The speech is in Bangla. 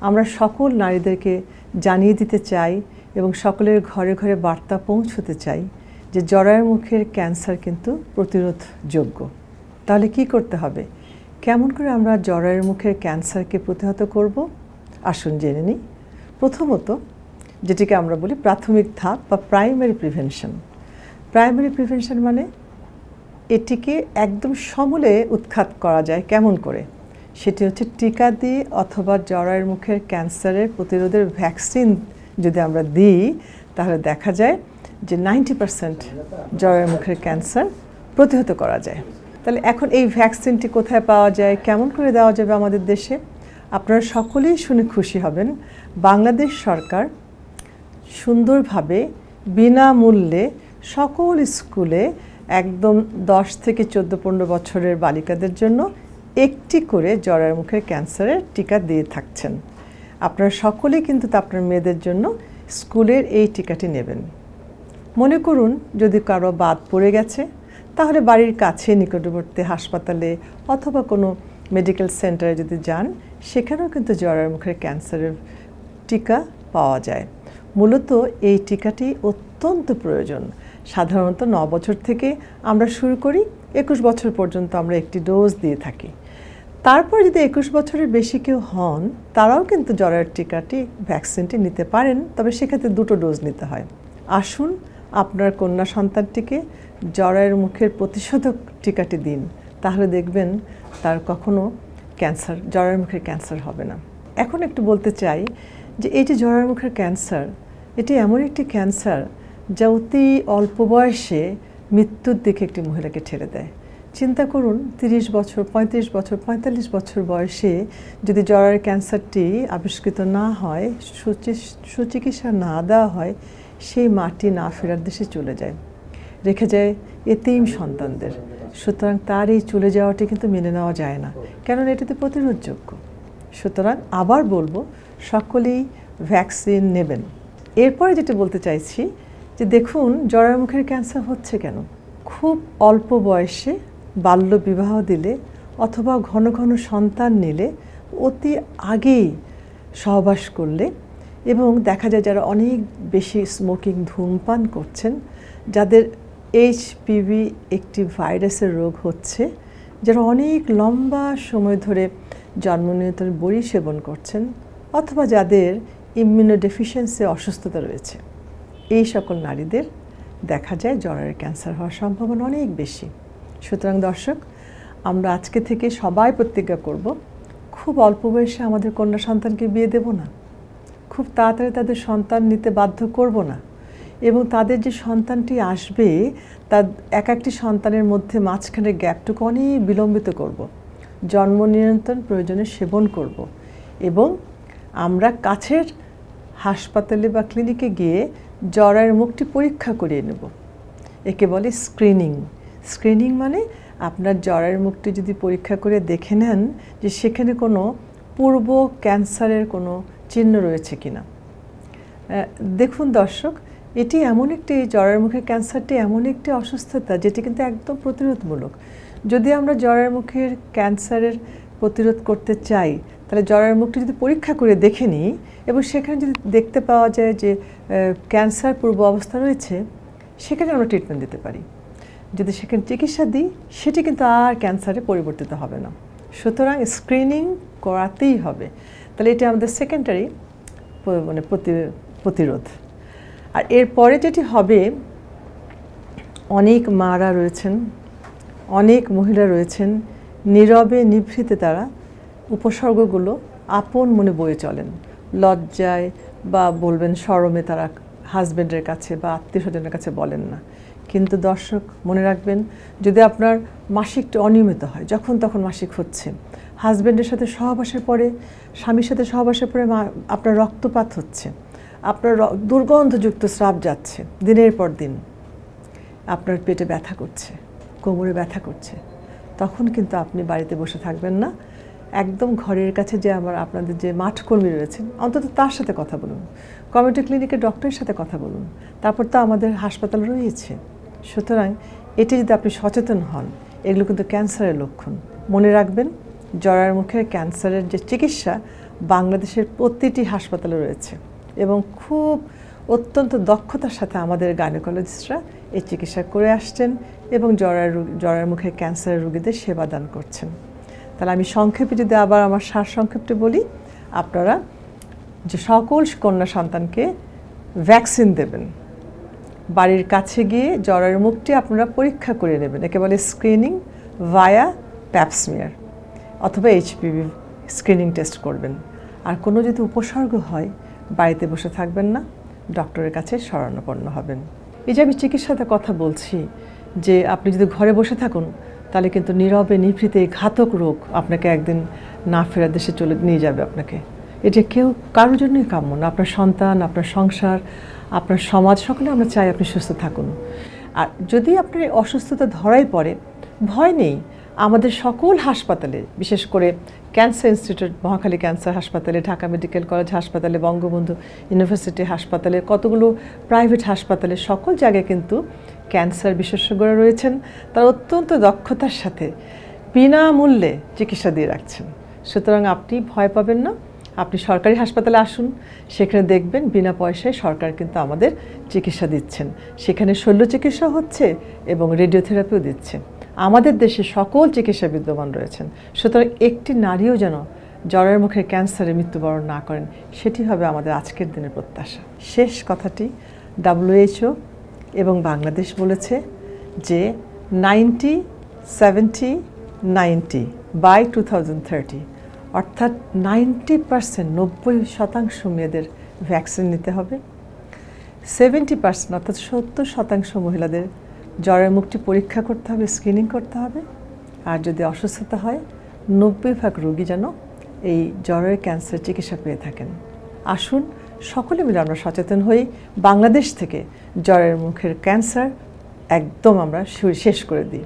আমরা সকল নারীদেরকে জানিয়ে দিতে চাই এবং সকলের ঘরে ঘরে বার্তা পৌঁছতে চাই যে জরায়ুর মুখের ক্যান্সার কিন্তু প্রতিরোধযোগ্য। তাহলে কি করতে হবে? কেমন করে আমরা জরায়ুর মুখের ক্যান্সারকে প্রতিহত করব? আসুন জেনে নিই। প্রথমত, যেটিকে আমরা বলি প্রাথমিক ধাপ বা প্রাইমারি প্রিভেনশন। প্রাইমারি প্রিভেনশন মানে এটিকে একদম সমূলে উৎখাত করা যায় কেমন করে? সেটি হচ্ছে টিকা দিয়ে অথবা জরায়ুর মুখের ক্যান্সারের প্রতিরোধের ভ্যাকসিন যদি আমরা দিই, তাহলে দেখা যায় যে নাইনটি পার্সেন্ট জরায়ুর মুখের ক্যান্সার প্রতিহত করা যায়। তাহলে এখন এই ভ্যাকসিনটি কোথায় পাওয়া যায়, কেমন করে দেওয়া যাবে আমাদের দেশে? আপনারা সকলেই শুনে খুশি হবেন, বাংলাদেশ সরকার সুন্দরভাবে বিনামূল্যে সকল স্কুলে একদম দশ থেকে চোদ্দ, পনেরো বছরের বালিকাদের জন্য একটি করে জরায়ুর মুখের ক্যান্সারের টিকা দিয়ে থাকছেন। আপনারা সকলেই কিন্তু তা আপনার মেয়েদের জন্য স্কুলের এই টিকাটি নেবেন। মনে করুন, যদি কারও বাদ পড়ে গেছে, তাহলে বাড়ির কাছে নিকটবর্তী হাসপাতালে অথবা কোনো মেডিকেল সেন্টারে যদি যান, সেখানেও কিন্তু জরায়ুর মুখের ক্যান্সারের টিকা পাওয়া যায়। মূলত এই টিকাটি অত্যন্ত প্রয়োজন। সাধারণত ন বছর থেকে আমরা শুরু করি, একুশ বছর পর্যন্ত আমরা একটি ডোজ দিয়ে থাকি। তারপর যদি একুশ বছরের বেশি কেউ হন, তারাও কিন্তু জরায়ুর টিকাটি ভ্যাকসিনটি নিতে পারেন। তবে সেক্ষেত্রে দুটো ডোজ নিতে হয়। আসুন আপনার কন্যা সন্তানটিকে জরায়ুর মুখের প্রতিষেধক টিকাটি দিন। তাহলে দেখবেন তার কখনো ক্যান্সার জরায়ুর মুখের ক্যান্সার হবে না। এখন একটু বলতে চাই যে এই যে জরায়ুর মুখের ক্যান্সার, এটি এমন একটি ক্যান্সার যা অতি অল্প বয়সে মৃত্যুর দিকে একটি মহিলাকে ঠেলে দেয়। চিন্তা করুন, তিরিশ বছর, পঁয়ত্রিশ বছর, পঁয়তাল্লিশ বছর বয়সে যদি জরায়ুর ক্যান্সারটি আবিষ্কৃত না হয় সুচিকিৎসা না দেওয়া হয়, সেই মাটি না ফেরার দেশে চলে যায়। রেখে যায় এতিম সন্তানদের। সুতরাং তার এই চলে যাওয়াটি কিন্তু মেনে নেওয়া যায় না। কেননা এটিতে প্রতিরোধযোগ্য। সুতরাং আবার বলব, সকলেই ভ্যাকসিন নেবেন। এরপরে যেটা বলতে চাইছি, যে দেখুন জরায়ুর মুখের ক্যান্সার হচ্ছে কেন? খুব অল্প বয়সে বাল্য বিবাহ দিলে অথবা ঘন ঘন সন্তান নিলে অতি আগেই সহবাস করলে এবং দেখা যায় যারা অনেক বেশি স্মোকিং ধূমপান করছেন, যাদের এইচপিভি একটি ভাইরাসের রোগ হচ্ছে, যারা অনেক লম্বা সময় ধরে জন্ম নিয়ন্ত্রণ বড়ি সেবন করছেন অথবা যাদের ইমিউনোডেফিসিয়েন্সি অসুস্থতা রয়েছে। এই সকল নারীদের দেখা যায় জরায়ের ক্যান্সার হওয়ার সম্ভাবনা অনেক বেশি। সুতরাং দর্শক, আমরা আজকে থেকে সবাই প্রতিজ্ঞা করব, খুব অল্প বয়সে আমাদের কন্যা সন্তানকে বিয়ে দেব না খুব তাড়াতাড়ি তাদের সন্তান নিতে বাধ্য করব না এবং তাদের যে সন্তানটি আসবে, তার এক একটি সন্তানের মধ্যে মাঝখানের গ্যাপটুকু অনেক বিলম্বিত করব। জন্ম নিয়ন্ত্রণ, প্রয়োজনে সেবন করব। এবং আমরা কাছের হাসপাতালে বা ক্লিনিকে গিয়ে জরায়ের মুখটি পরীক্ষা করিয়ে নেব একে বলে স্ক্রিনিং স্ক্রিনিং মানে আপনার জরায়ের মুখটি যদি পরীক্ষা করে দেখে নেন যে সেখানে কোনো পূর্ব ক্যান্সারের কোনো চিহ্ন রয়েছে কিনা। দেখুন দর্শক, এটি এমন একটি জ্বরের মুখের ক্যান্সারটি এমন একটি অসুস্থতা যেটি কিন্তু একদম প্রতিরোধমূলক। যদি আমরা জ্বরের মুখের ক্যান্সারের প্রতিরোধ করতে চাই, তাহলে জ্বরের মুখটি যদি পরীক্ষা করে দেখে নিই এবং সেখানে যদি দেখতে পাওয়া যায় যে ক্যান্সার পূর্ব অবস্থা রয়েছে, সেখানে আমরা ট্রিটমেন্ট দিতে পারি। যদি সেখানে চিকিৎসা দিই, সেটি কিন্তু আর ক্যান্সারে পরিবর্তিত হবে না। সুতরাং স্ক্রিনিং করাতেই হবে। তাহলে এটি আমাদের সেকেন্ডারি মানে প্রতিরোধ। আর এরপরে যেটি হবে, অনেক মারা রয়েছেন, অনেক মহিলা রয়েছেন, নীরবে নিভৃতে তারা উপসর্গগুলো আপন মনে বয়ে চলেন। লজ্জায় বা বলবেন সরমে তারা হাজব্যান্ডের কাছে বা আত্মীয় স্বজনের কাছে বলেন না। কিন্তু দর্শক মনে রাখবেন, যদি আপনার মাসিকটা অনিয়মিত হয়, যখন তখন মাসিক হচ্ছে। হাজব্যান্ডের সাথে সহবাসের পরে, স্বামীর সাথে সহবাসের পরে আপনার রক্তপাত হচ্ছে। আপনার দুর্গন্ধযুক্ত স্রাব যাচ্ছে দিনের পর দিন। আপনার পেটে ব্যথা করছে, কোমরে ব্যথা করছে। তখন কিন্তু আপনি বাড়িতে বসে থাকবেন না। একদম ঘরের কাছে যে আমার, আপনাদের যে মাঠকর্মী রয়েছেন, অন্তত তার সাথে কথা বলুন। কমিউনিটি ক্লিনিকের ডক্টরের সাথে কথা বলুন। তারপর তো আমাদের হাসপাতাল রয়েছে। সুতরাং এটি যদি আপনি সচেতন হন, এগুলো কিন্তু ক্যান্সারের লক্ষণ। মনে রাখবেন, জরার মুখের ক্যান্সারের যে চিকিৎসা বাংলাদেশের প্রতিটি হাসপাতালে রয়েছে এবং খুব অত্যন্ত দক্ষতার সাথে আমাদের গাইনোকোলজিস্টরা এই চিকিৎসা করে আসছেন এবং জরার জরার মুখে ক্যান্সারের রোগীদের সেবা দান করছেন। তাহলে আমি সংক্ষেপে যদি আবার আমার সার সংক্ষেপটি বলি, আপনারা যে সকল কন্যা সন্তানকে ভ্যাকসিন দেবেন। বাড়ির কাছে গিয়ে জ্বরের মুখটি আপনারা পরীক্ষা করে নেবেন। একে বলে স্ক্রিনিং ভায়া প্যাপসমিয়ার অথবা এইচপিভি স্ক্রিনিং টেস্ট করবেন। আর কোনো যদি উপসর্গ হয়, বাড়িতে বসে থাকবেন না, ডক্টরের কাছে শরণাপন্ন হবেন। এই যে আমি চিকিৎসাতে কথা বলছি, যে আপনি যদি ঘরে বসে থাকুন, তাহলে কিন্তু নীরবে নিভৃতে ঘাতক রোগ আপনাকে একদিন না ফেরার দেশে চলে নিয়ে যাবে আপনাকে। এটা কেউ কারোর জন্যই কাম্য না। আপনার সন্তান, আপনার সংসার, আপনার সমাজ, সকলে আমরা চাই আপনি সুস্থ থাকুন। আর যদি আপনার এই অসুস্থতা ধরাই পড়ে, ভয় নেই। আমাদের সকল হাসপাতালে, বিশেষ করে ক্যান্সার ইনস্টিটিউট, মহাখালী ক্যান্সার হাসপাতালে, ঢাকা মেডিকেল কলেজ হাসপাতালে, বঙ্গবন্ধু ইউনিভার্সিটি হাসপাতালে, কতগুলো প্রাইভেট হাসপাতালে, সকল জায়গায় কিন্তু ক্যান্সার বিশেষজ্ঞরা রয়েছেন। তারা অত্যন্ত দক্ষতার সাথে বিনামূল্যে চিকিৎসা দিয়ে রাখছেন। সুতরাং আপনি ভয় পাবেন না। আপনি সরকারি হাসপাতালে আসুন, সেখানে দেখবেন বিনা পয়সায় সরকার কিন্তু আমাদের চিকিৎসা দিচ্ছেন। সেখানে শল্য চিকিৎসা হচ্ছে এবং রেডিওথেরাপিও দিচ্ছে আমাদের দেশে সকল চিকিৎসা বিদ্যমান রয়েছেন। সুতরাং একটি নারীও যেন জ্বরের মুখে ক্যান্সারে মৃত্যুবরণ না করেন, সেটি হবে আমাদের আজকের দিনের প্রত্যাশা। শেষ কথাটি ডাব্লিউএইচও এবং বাংলাদেশ বলেছে যে ninety seventy ninety by two thousand thirty অর্থাৎ নাইনটি পার্সেন্ট, নব্বই শতাংশ মেয়েদের ভ্যাকসিন নিতে হবে। সেভেন্টি পার্সেন্ট, অর্থাৎ সত্তর শতাংশ মহিলাদের জ্বরের মুখটি পরীক্ষা করতে হবে, স্ক্রিনিং করতে হবে। আর যদি অসুস্থতা হয়, নব্বই ভাগ রোগী যেন এই জ্বরের ক্যান্সার চিকিৎসা পেয়ে থাকেন। আসুন, সকলে মিলে আমরা সচেতন হই, বাংলাদেশ থেকে জ্বরের মুখের ক্যান্সার একদম আমরা শেষ করে দিই।